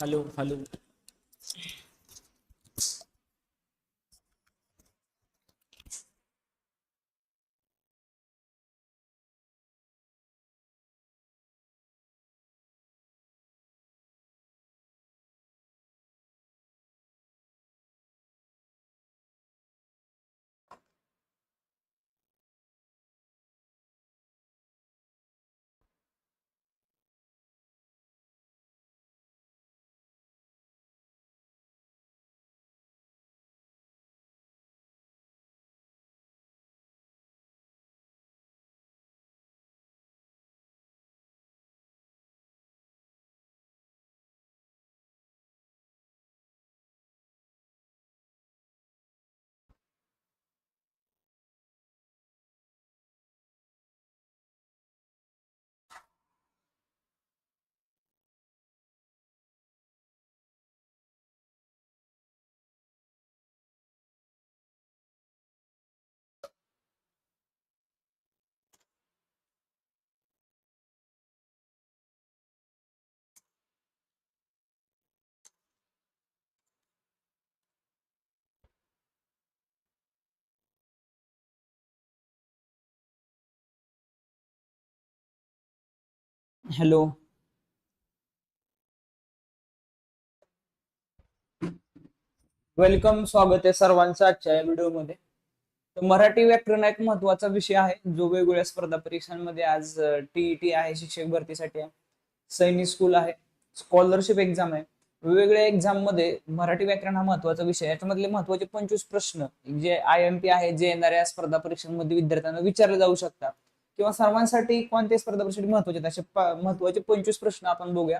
Hello hello hello. Welcome स्वागत आहे सर्वांचं आजच्या या व्हिडिओमध्ये. तर मराठी व्याकरण हा एक महत्त्वाचा विषय आहे जो वेगवेगळ्या स्पर्धा परीक्षांमध्ये आज टीईटी आहे शिक्षक भरतीसाठी आहे सैनिक स्कूल आहे स्कॉलरशिप एक्झाम आहे. वेगवेगळ्या एक्झाममध्ये मराठी व्याकरण हा महत्त्वाचा विषय याच्यामधले महत्त्वाचे पंचवीस प्रश्न जे आय एम पी आहे जे येणाऱ्या स्पर्धा परीक्षांमध्ये विद्यार्थ्यांना विचारले जाऊ शकतात. किंवा सर्वांसाठी कोणत्या स्पर्धा परीक्षेसाठी महत्त्वाचे असे महत्त्वाचे पंचवीस प्रश्न आपण बघूया.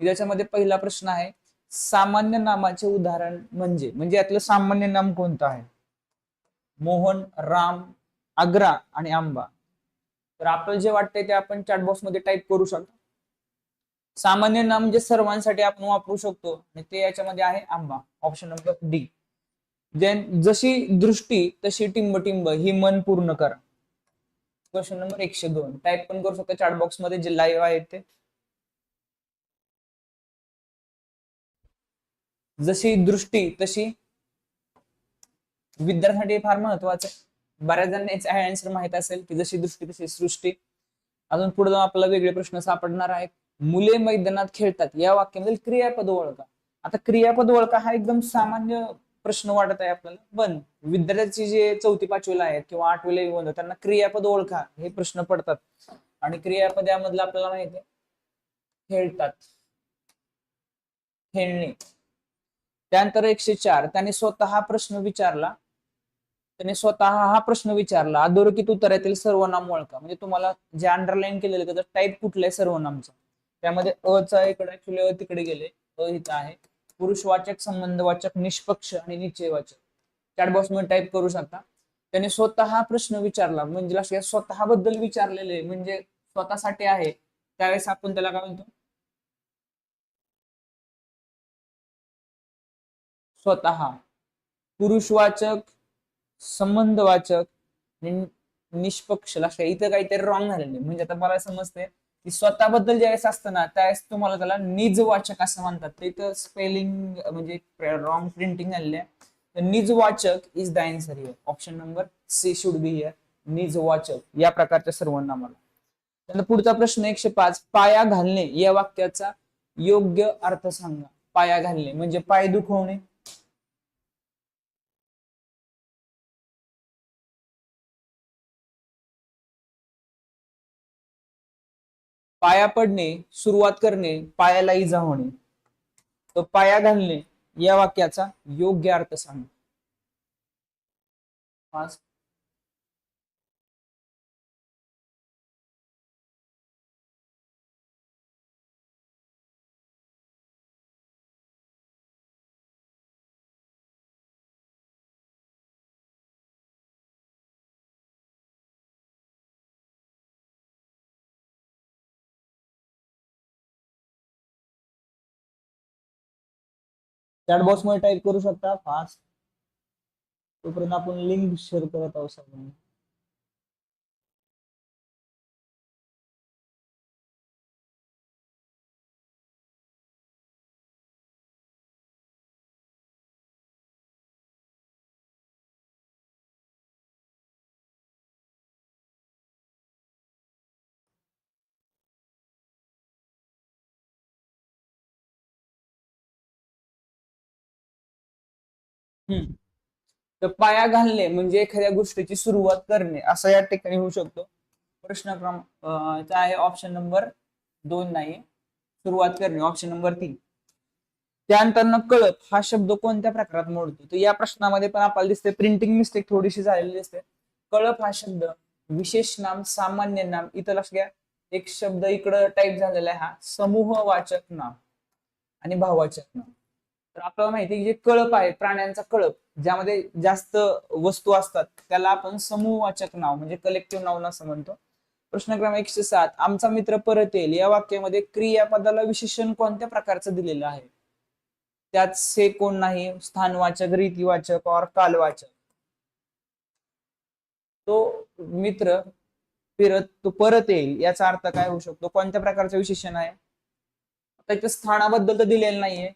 ज्याच्यामध्ये पहिला प्रश्न आहे सामान्य नामाचे उदाहरण म्हणजे म्हणजे यातलं सामान्य नाम कोणतं आहे? मोहन राम आग्रा आणि आंबा. तर आपल्याला जे वाटतंय ते आपण चॅटबॉक्समध्ये टाईप करू शकतो. सामान्य नाम जे सर्वांसाठी आपण वापरू शकतो आणि ते याच्यामध्ये आहे आंबा. ऑप्शन नंबर डी देन जशी दृष्टी तशी टिंब टिंब ही मन पूर्ण करा. क्वेश्चन नंबर एकशे दोन. टाईप पण करू शकता. बॉक्समध्ये जे लाईव्ह आहे ते. जशी दृष्टी तशी विद्यार्थ्यांसाठी फार महत्वाचं बऱ्याच जणांना याचा आन्सर माहीत असेल की जशी दृष्टी तशी सृष्टी. अजून पुढे जाऊन आपल्याला वेगळे प्रश्न सापडणार आहेत. मुले मैदानात खेळतात. या वाक्यामधील क्रियापद ओळखा. आता क्रियापद ओळखा हा एकदम सामान्य प्रश्न वाटत आहे आपल्याला. वन विद्यार्थ्याची जे चौथी पाचवीला आहेत किंवा आठवीला येऊन त्यांना क्रियापद ओळखा हे प्रश्न पडतात. आणि क्रियापद यामधलं आपल्याला माहिती आहे खेळतात. खेळणे. त्यानंतर एकशे चार त्याने स्वतः हा प्रश्न विचारला. त्याने स्वतः हा प्रश्न विचारला अधोरेखित उत्तरातील सर्वनाम ओळखा. म्हणजे तुम्हाला जे अंडरलाईन केलेलं त्याचा टाईप कुठला आहे सर्वनामचा? त्यामध्ये अ चा इकडे ऍक्च्युली अ तिकडे गेले. अ इथं आहे. पुरुषवाचक संबंधवाचक निष्पक्ष आणि निश्चयवाचक. चॅटबॉक्समध्ये टाईप करू शकता. त्याने स्वतः प्रश्न विचारला. म्हणजे स्वतः बद्दल विचारलेले म्हणजे स्वतःसाठी आहे. त्यावेळेस आपण त्याला काय म्हणतो? स्वतः. पुरुषवाचक संबंधवाचक आणि निष्पक्ष. लक्षात इथं काहीतरी रॉंग झालेलं म्हणजे आता मला समजते की स्वतःबद्दल ज्यावेळेस असतं ना त्यावेळेस तुम्हाला त्याला निजवाचक असं म्हणतात. ते तर स्पेलिंग म्हणजे रॉंग प्रिंटिंग झालेली आहे. तर निजवाचक is the answer here option number C should be here निजवाचक या प्रकारच्या सर्वनामाला त्यानंतर पुढचा प्रश्न एकशे पाच. पाया घालणे या वाक्याचा योग्य अर्थ सांगा. पाया घालणे म्हणजे पाय दुखवणे पाया पडणे सुरुवात करणे पायाला इजा होणे तर पाया घालणे या वाक्याचा योग्य अर्थ सांगा चॅट बॉक्समध्ये टाईप करू शकता फास्ट तोपर्यंत आपण लिंक शेअर करत आहोत सर्वांना तर पाया घालणे म्हणजे एखाद्या गोष्टीची सुरुवात करणे असं या ठिकाणी होऊ शकतो. प्रश्न क्रमांक आहे ऑप्शन नंबर दोन नाही. सुरुवात करणे ऑप्शन नंबर तीन. त्यानंतर कळप हा शब्द कोणत्या प्रकारात मोडतो? तर या प्रश्नामध्ये पण आपल्याला दिसते प्रिंटिंग मिस्टेक थोडीशी झालेली दिसते. कळप हा शब्द विशेष नाम सामान्य नाम इथं लक्ष घ्या एक शब्द इकडं टाईप झालेला आहे हा समूहवाचक नाम आणि भाववाचक नाम. तर आपल्याला माहिती आहे की जे कळप आहे प्राण्यांचा कळप ज्यामध्ये जास्त वस्तू असतात त्याला आपण समूहवाचक नाव म्हणजे कलेक्टिव्ह नाव असं म्हणतो. प्रश्न क्रमांक एकशे सात आमचा मित्र परत येईल. या वाक्यामध्ये क्रियापदाला विशेषण कोणत्या प्रकारचं दिलेलं आहे? त्यात से कोण नाही स्थानवाचक रीतीवाचक और कालवाचक. तो मित्र फिरत तो परत येईल याचा अर्थ काय होऊ शकतो? कोणत्या प्रकारचं विशेषण आहे? त्याच्या स्थानाबद्दल तर दिलेलं नाहीये.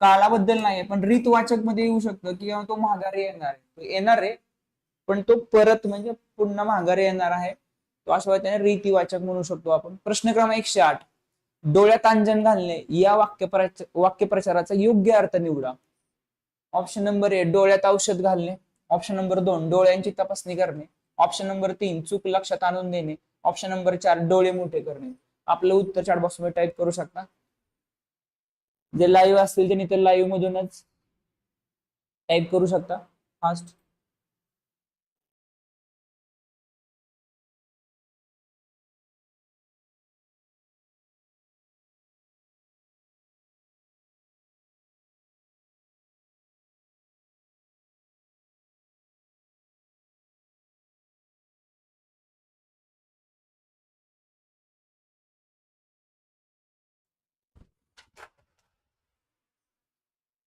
काळाबद्दल नाहीये पण रीतवाचकमध्ये येऊ शकतं की तो माघारी येणार आहे. येणार आहे पण तो परत म्हणजे पुन्हा माघारी येणार आहे. तो अशा त्याने रीतीवाचक म्हणू शकतो आपण. प्रश्न क्रमांक एकशे आठ. डोळ्यात अंजन घालणे या वाक्यप्रचार वाक्यप्रचाराचा योग्य अर्थ निवडा. ऑप्शन नंबर ए डोळ्यात औषध घालणे. ऑप्शन नंबर दोन डोळ्यांची तपासणी करणे. ऑप्शन नंबर तीन चूक लक्षात आणून देणे. ऑप्शन नंबर चार डोळे मोठे करणे. आपलं उत्तर चार बॉक्समध्ये टाईप करू शकता. जे लाईव्ह असतील त्यांनी तर लाईव्ह मधूनच टाईप करू शकता. फास्ट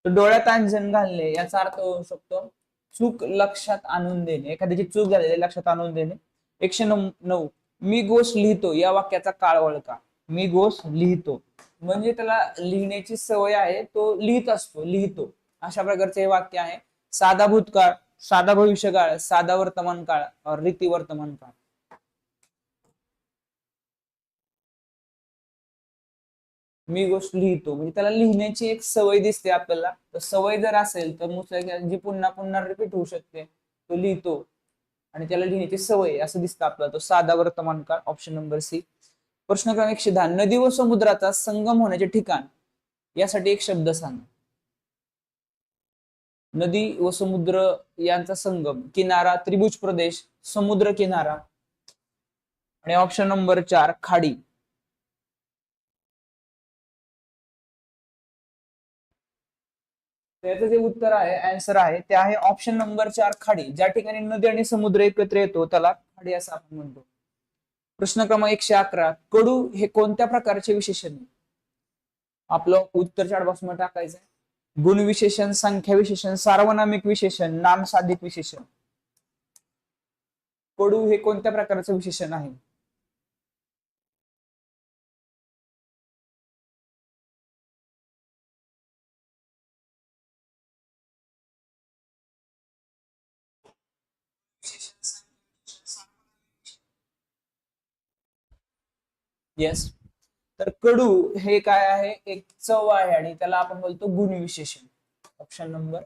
तर डोळ्यात अंजन घालणे याचा अर्थ होऊ शकतो चूक लक्षात आणून देणे. एखाद्याची चूक झालेली लक्षात आणून देणे. एकशे नऊ नऊ. मी गोष्ट लिहितो या वाक्याचा काळ ओळखा. मी गोष्ट लिहितो. म्हणजे त्याला लिहिण्याची सवय आहे तो लिहित असतो लिहितो. अशा प्रकारचे हे वाक्य आहे. साधा भूतकाळ साधा भविष्यकाळ साधा वर्तमान काळ रीती वर्तमान काळ मी गोष्ट लिहितो. म्हणजे त्याला लिहिण्याची एक सवय दिसते आपल्याला. तर सवय जर असेल तर मुसळ जी पुन्हा पुन्हा रिपीट होऊ शकते. तो लिहितो. आणि त्याला लिहिण्याची सवय असं दिसतं आपल्याला. तो साधा वर्तमान काळ ऑप्शन नंबर सी प्रश्न क्रमांक एकशे दहा. नदी व समुद्राचा संगम होण्याचे ठिकाण. यासाठी एक शब्द सांगा. नदी व समुद्र यांचा संगम. किनारा त्रिभुज प्रदेश समुद्र किनारा. आणि ऑप्शन नंबर चार खाडी. त्याचं जे उत्तर आहे आन्सर आहे ते आहे ऑप्शन नंबर चार खाडी. ज्या ठिकाणी नदी आणि समुद्र एकत्र येतो त्याला खाडी असं आपण म्हणतो. प्रश्न क्रमांक एकशे अकरा कडू हे कोणत्या प्रकारचे विशेषण आपलं उत्तर चार बॉक्समध्ये टाकायचं गुण विशेषण संख्या विशेषण सार्वनामिक विशेषण नाम साधित विशेषण. कडू हे कोणत्या प्रकारचं विशेषण आहे? येस तर कडू हे काय आहे? एक चव आहे आणि त्याला आपण बोलतो गुणविशेषण ऑप्शन नंबर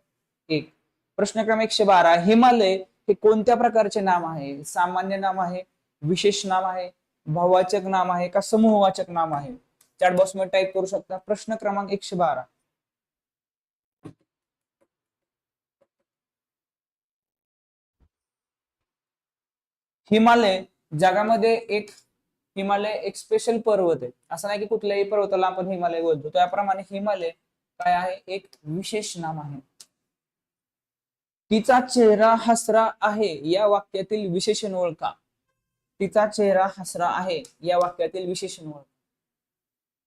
एक. प्रश्न क्रमांक एकशे बारा. हिमालय हे कोणत्या प्रकारचे नाम आहे? सामान्य नाम आहे? विशेष नाम आहे? भाववाचक नाम आहे? का समूहवाचक नाम आहे? चॅट बॉक्समध्ये टाईप करू शकता. प्रश्न क्रमांक एकशे बारा. हिमालय जगामध्ये एक हिमालय एक स्पेशल पर्वत आहे. असं नाही की कुठल्याही पर्वताला आपण हिमालय बोलतो. त्याप्रमाणे हिमालय काय आहे? एक विशेष नाम आहे. तिचा चेहरा हसरा आहे या वाक्यातील विशेषण ओळखा. तिचा चेहरा हसरा आहे या वाक्यातील विशेषण ओळखा.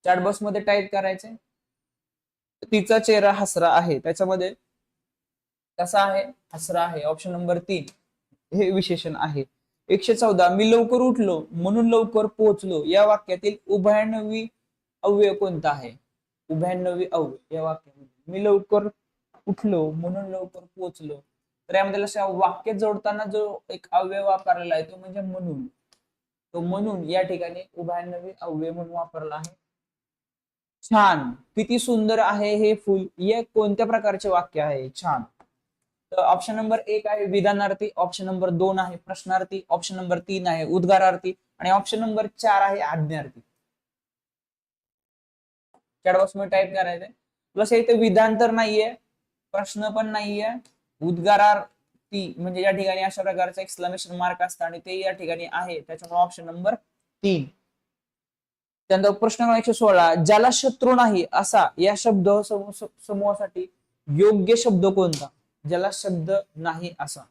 चॅटबॉक्समध्ये टाईप करायचे तिचा चेहरा हसरा आहे. त्याच्यामध्ये कसा आहे? हसरा आहे. ऑप्शन नंबर तीन. हे विशेषण आहे. एकशे चौदा मी लवकर उठलो म्हणून लवकर पोहोचलो. या वाक्यातील उभयानवी अव्यय कोणता आहे? उभयाण्णवी अव्यय या वाक्यामध्ये. मी लवकर उठलो म्हणून लवकर पोहोचलो. तर यामध्ये लक्षात वाक्य जोडताना जो एक अव्यय वापरलेला आहे तो म्हणजे म्हणून. तो म्हणून या ठिकाणी उभयानवी अव्यय म्हणून वापरला आहे. छान. किती सुंदर आहे हे फुल. हे कोणत्या प्रकारचे वाक्य आहे? छान. तर ऑप्शन नंबर एक आहे विधानार्थी ऑप्शन नंबर दोन आहे प्रश्नार्थी ऑप्शन नंबर तीन आहे उद्गारार्थी आणि ऑप्शन नंबर चार आहे आज्ञार्थी. चॅट बॉक्समध्ये टाईप करायचंय. प्लस इथे विधान तर नाहीये प्रश्न पण नाहीये उद्गारार्थी म्हणजे या ठिकाणी अशा प्रकारचा एक्सक्लेमेशन मार्क असतं आणि ते या ठिकाणी आहे त्याच्यामुळे ऑप्शन नंबर तीन. त्यानंतर प्रश्न क्रमांक एकशे सोळा ज्याला शत्रू नाही असा या शब्द समूह- समूहासाठी योग्य शब्द कोणता? ज्याला शब्द नाही असा.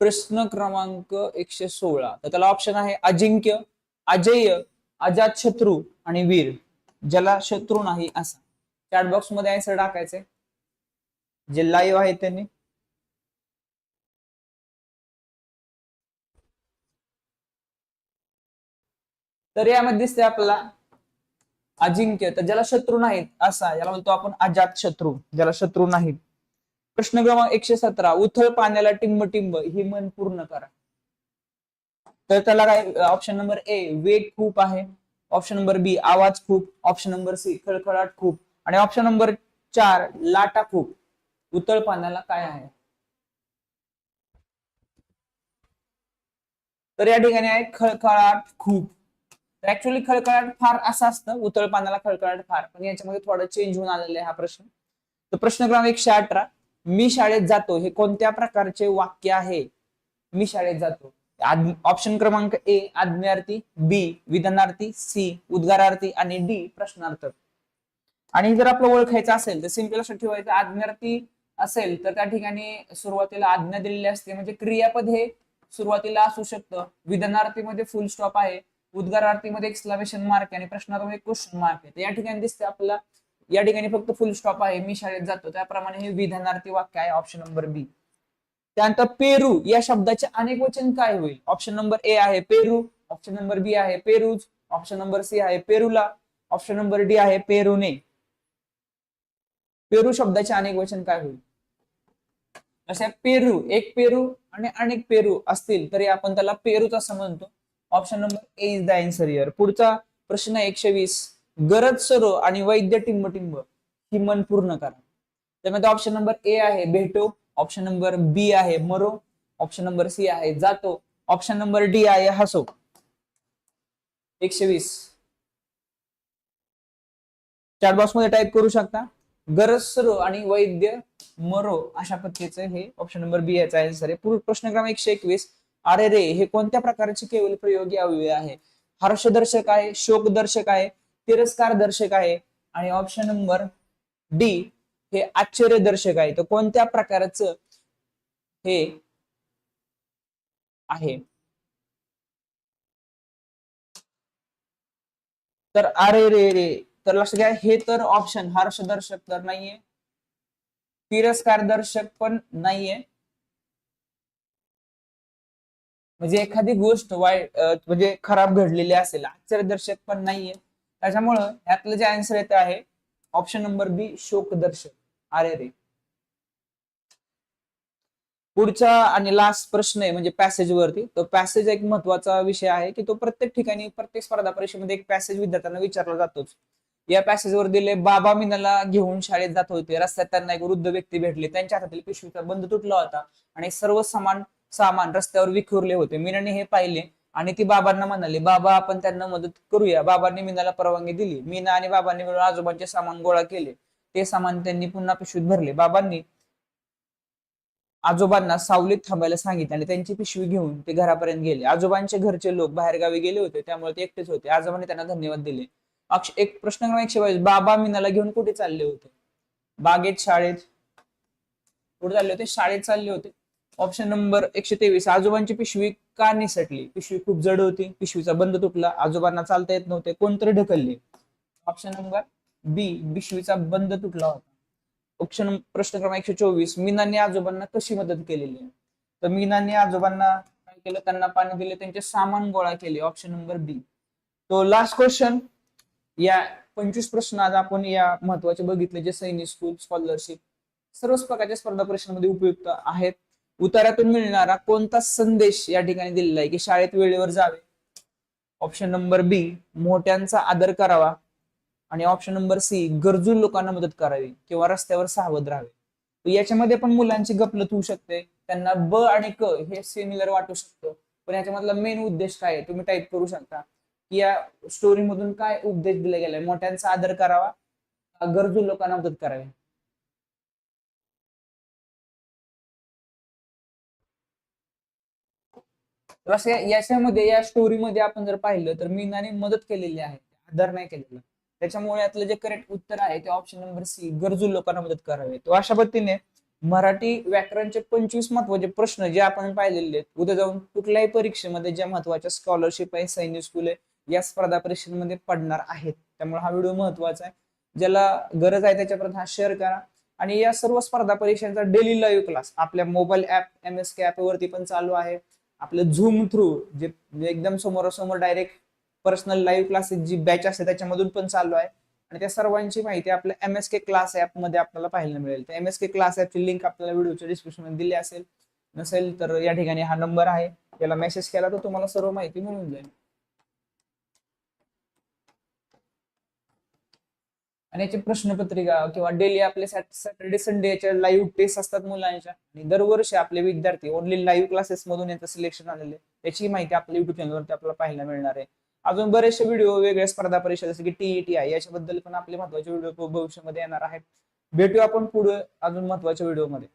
प्रश्न क्रमांक एकशे सोळा. तर त्याला ऑप्शन आहे अजिंक्य अजेय अजात शत्रू आणि वीर ज्याला शत्रू नाही असा. चॅट बॉक्समध्ये आन्सर टाकायचे. जे लाईव्ह आहे त्यांनी. तर यामध्ये दिसते आपल्याला अजिंक्य तर ज्याला शत्रू नाहीत असा याला म्हणतो आपण अजात शत्रू ज्याला शत्रू नाहीत. प्रश्न क्रमांक एकशे सतरा उथळ पाण्याला टिंब टिंब ही मन पूर्ण करा. तर त्याला काय ऑप्शन नंबर ए वेग खूप आहे. ऑप्शन नंबर बी आवाज खूप. ऑप्शन नंबर सी खळखळाट खूप. आणि ऑप्शन नंबर चार लाटा खूप. उतळ पाण्याला काय आहे? तर या ठिकाणी आहे खळखळाट खूप. ऍक्च्युली खळखळाट फार असं असतं. उतळ पानाला खळखळाट फार. पण याच्यामध्ये थोडं चेंज होऊन आलेलं आहे हा प्रश्न. तर प्रश्न क्रमांक एकशे अठरा. मी शाळेत जातो हे कोणत्या प्रकारचे वाक्य आहे? मी शाळेत जातो. ऑप्शन क्रमांक ए आज्ञार्थी बी विधानार्थी सी उद्गारार्थी आणि डी प्रश्नार्थक आणि जर आपलं ओळखायचं असेल तर सिंपल असं ठेवायचं आज्ञार्थी असेल तर त्या ठिकाणी सुरुवातीला आज्ञा दिलेली असते. म्हणजे क्रियापद हे सुरुवातीला असू शकतं. विधानार्थीमध्ये फुल स्टॉप आहे. उद्गारार्थीमध्ये एक्सलामेशन मार्क आहे आणि प्रश्नार्थीमध्ये क्वेश्चन मार्क आहे. या ठिकाणी दिसते आपल्याला या ठिकाणी फक्त फुल स्टॉप आहे मी शाळेत जातो. त्याप्रमाणे हे विधानार्थी वाक्य आहे ऑप्शन नंबर बी त्यानंतर पेरू या शब्दाचे अनेक वचन काय होईल? ऑप्शन नंबर ए आहे पेरू ऑप्शन नंबर बी आहे पेरूज ऑप्शन नंबर सी आहे पेरूला ऑप्शन नंबर डी आहे पेरूने. पेरू शब्दाचे अनेक वचन काय होईल? जसे पेरू एक पेरू आणि अनेक पेरू असतील तरी आपण त्याला पेरूच असं म्हणतो. Option number A is the answer here पुढचा प्रश्न एकशे वीस. गरज सरो आणि वैद्य टिंब टिंब ही मन पूर्ण करा. त्यामध्ये ऑप्शन नंबर ए आहे भेटो. ऑप्शन नंबर बी आहे मरो. ऑप्शन नंबर सी आहे जातो. ऑप्शन नंबर डी आहे हसो. एकशे वीस. चॅट बॉक्समध्ये टाईप करू शकता. गरज सरो आणि वैद्य मरो अशा पद्धतीचं हे ऑप्शन नंबर बी याचा आन्सर आहे. पूर्ण प्रश्न क्रमांक एकशे एकवीस. अरे रे हे कोणत्या प्रकारचे केवल प्रयोगी अवयव आहे? हर्षदर्शक आहे शोकदर्शक आहे तिरस्कार दर्शक आहे? आणि ऑप्शन नंबर डी हे आश्चर्यदर्शक आहे. तर कोणत्या प्रकारचं हे आहे? तर अरे रे रे तर लक्षात घ्या हे तर ऑप्शन हर्षदर्शक तर नाहीये. तिरस्कार दर्शक पण नाहीये. म्हणजे एखादी गोष्ट वाईट म्हणजे खराब घडलेली असेल आश्चर्यदर्शक पण नाहीये. त्याच्यामुळं ह्यातलं जे आन्सर येत आहे ऑप्शन नंबर बी शोकदर्शक. अरे रे. पुढचा आणि लास्ट प्रश्न आहे म्हणजे पॅसेज वरती. तो पॅसेज एक महत्त्वाचा विषय आहे की तो प्रत्येक ठिकाणी प्रत्येक स्पर्धा परीक्षेमध्ये एक पॅसेज विद्यार्थ्यांना विचारला जातोच. या पॅसेजवर दिले बाबा मीनाला घेऊन शाळेत जात होते. रस्त्यात त्यांना एक वृद्ध व्यक्ती भेटले. त्यांच्या हातातील पिशवीचा बंद तुटला होता. आणि सर्व सामान सामान रस्त्यावर विखुरले होते. मीनाने हे पाहिले आणि ती बाबांना म्हणाली बाबा आपण त्यांना मदत करूया. बाबांनी मीनाला परवानगी दिली. मीना आणि बाबांनी मिळून आजोबांचे सामान गोळा केले. ते सामान त्यांनी पुन्हा पिशवीत भरले. बाबांनी आजोबांना सावलीत थांबायला सांगितले आणि त्यांची पिशवी घेऊन ते घरापर्यंत गेले. आजोबांचे घरचे लोक बाहेरगावी गेले होते त्यामुळे ते एकटेच होते. आजोबांनी त्यांना धन्यवाद दिले. अक्ष- एक प्रश्न क्रमांक एकशे बावीस बाबा मीनाला घेऊन कुठे चालले होते? बागेत शाळेत? कुठे चालले होते? शाळेत चालले होते. ऑप्शन नंबर एकशे तेवीस आजोबांची पिशवी का निसटली? पिशवी खूप जड होती. पिशवीचा बंद तुटला. आजोबांना चालता येत नव्हते. कोणतरी ढकलले. ऑप्शन नंबर बी पिशवीचा बंद तुटला होता. ऑप्शन प्रश्न क्रमांक एकशे चोवीस मीनाने आजोबांना कशी मदत केलेली? आहे तर मीनाने आजोबांना काय केलं? त्यांना पाणी दिले. त्यांचे सामान गोळा केले. ऑप्शन नंबर बी तो लास्ट क्वेश्चन या पंचवीस प्रश्न आज आपण या महत्त्वाचे बघितले. जे सैनिक स्कूल स्कॉलरशिप सर्वच प्रकारच्या स्पर्धा परीक्षांमध्ये उपयुक्त आहेत. उतारातून मिळणारा कोणता संदेश या ठिकाणी दिलेला आहे की शाळेत वेळेवर जावे? ऑप्शन नंबर बी मोठ्यांचा आदर करावा. आणि ऑप्शन नंबर सी गरजू लोकांना मदत करावी किंवा रस्त्यावर सावध राहावे. याच्यामध्ये पण मुलांची गपलत होऊ शकते. त्यांना ब आणि क हे सिमिलर वाटू शकतं. पण याच्यामधला मेन उद्देश काय आहे? तुम्ही टाईप करू शकता. की या स्टोरी मधून काय उपदेश दिला गेलाय? मोठ्यांचा आदर करावा गरजू लोकांना मदत करावी? तर असं या- याच्यामध्ये या स्टोरीमध्ये आपण जर पाहिलं तर मीनाने मदत केलेली आहे. आदर नाही केलेला. त्याच्यामुळे यातलं जे करेक्ट उत्तर आहे ते ऑप्शन नंबर सी गरजू लोकांना मदत करावी. तो अशा पद्धतीने मराठी व्याकरणचे पंचवीस महत्त्वाचे प्रश्न जे आपण पाहिलेले आहेत उद्या जाऊन कुठल्याही परीक्षेमध्ये ज्या महत्त्वाच्या स्कॉलरशिप आहे सैन्य स्कूल आहे या स्पर्धा परीक्षेमध्ये पडणार आहेत. त्यामुळे हा व्हिडिओ महत्त्वाचा आहे. ज्याला गरज आहे त्याच्यापर्यंत हा शेअर करा. आणि या सर्व स्पर्धा परीक्षांचा डेली लाईव्ह क्लास आपल्या mobile app M S K app वरती पण चालू आहे. आपलं झूम थ्रू जे एकदम समोरासमोर डायरेक्ट पर्सनल लाईव्ह क्लासेस जी बॅच असते त्याच्यामधून पण चालू आहे. आणि त्या सर्वांची माहिती आपल्या एम एस के क्लास ऍपमध्ये आपल्याला पाहायला मिळेल. तर एम एस के क्लास ऍपची लिंक आपल्याला व्हिडिओच्या डिस्क्रिप्शनमध्ये दिली असेल. नसेल तर या ठिकाणी हा नंबर आहे. याला मेसेज केला तर तुम्हाला सर्व माहिती मिळून जाईल. आणि याची प्रश्नपत्रिका किंवा डेली आपले सॅटर्डे संडे याच्या लाईव्ह टेस्ट असतात मुलांच्या. आणि दरवर्षी आपले विद्यार्थी ओनली लाईव्ह क्लासेस मधून यांचं सिलेक्शन आलेले त्याची माहिती आपल्या युट्यूब चॅनलवरती आपल्याला पाहायला मिळणार आहे. अजून बरेचसे व्हिडिओ वेगळ्या स्पर्धा परीक्षा जसं की टीईटी आहे याच्याबद्दल पण आपले महत्त्वाचे व्हिडिओ भविष्यामध्ये येणार आहेत. भेटू आपण पुढे अजून महत्त्वाच्या व्हिडिओमध्ये